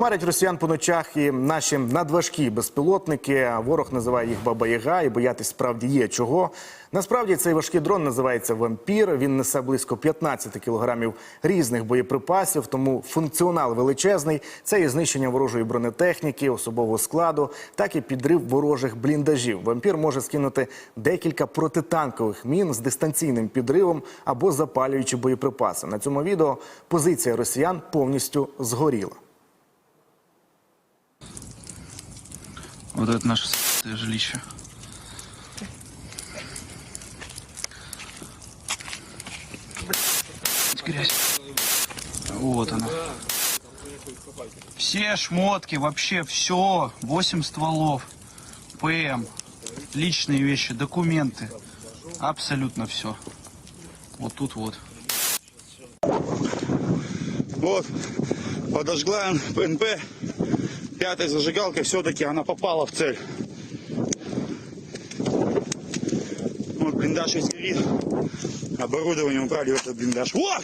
Марять росіян по ночах і наші надважкі безпілотники. Ворог називає їх Баба-Яга, і боятись справді є чого. Насправді цей важкий дрон називається вампір. Він несе близько 15 кілограмів різних боєприпасів, тому функціонал величезний. Це і знищення ворожої бронетехніки, особового складу, так і підрив ворожих бліндажів. Вампір може скинути декілька протитанкових мін з дистанційним підривом або запалюючи боєприпаси. На цьому відео позиція росіян повністю згоріла. Вот это наше жилище. Грязь. Вот она. Все шмотки, вообще все. 8 стволов. ПМ. Личные вещи, документы. Абсолютно все. Вот тут вот. Вот, подожгла ПНП пятой зажигалкой, все-таки она попала в цель. Вот блиндаж весь. Оборудование убрали в этот блиндаж. О!